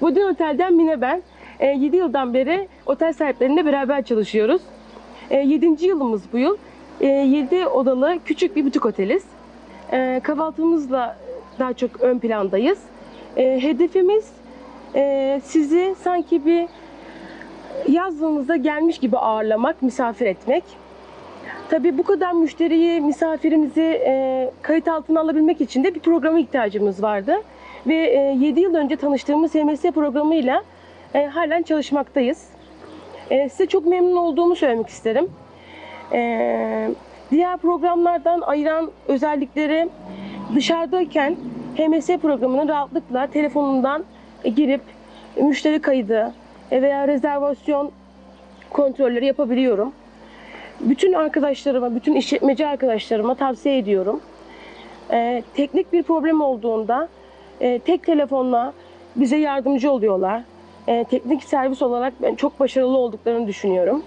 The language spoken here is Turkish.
Budin Otel'den Mine ben. 7 yıldan beri otel sahipleriyle beraber çalışıyoruz. 7. yılımız bu yıl. 7 odalı küçük bir butik oteliz. E, Kahvaltımızla daha çok ön plandayız. E, Hedefimiz e, sizi sanki bir yazdığınızda gelmiş gibi ağırlamak, misafir etmek. Tabii bu kadar müşteriyi, misafirimizi e, kayıt altına alabilmek için de bir programa ihtiyacımız vardı. Ve e, 7 yıl önce tanıştığımız HMS programıyla e, halen çalışmaktayız. E, size çok memnun olduğumu söylemek isterim. E, diğer programlardan ayıran özellikleri dışarıdayken HMS programını rahatlıkla telefonundan e, girip müşteri kaydı e, veya rezervasyon kontrolleri yapabiliyorum. Bütün arkadaşlarıma, bütün işletmeci arkadaşlarıma tavsiye ediyorum. Ee, teknik bir problem olduğunda e, tek telefonla bize yardımcı oluyorlar. Ee, teknik servis olarak ben çok başarılı olduklarını düşünüyorum.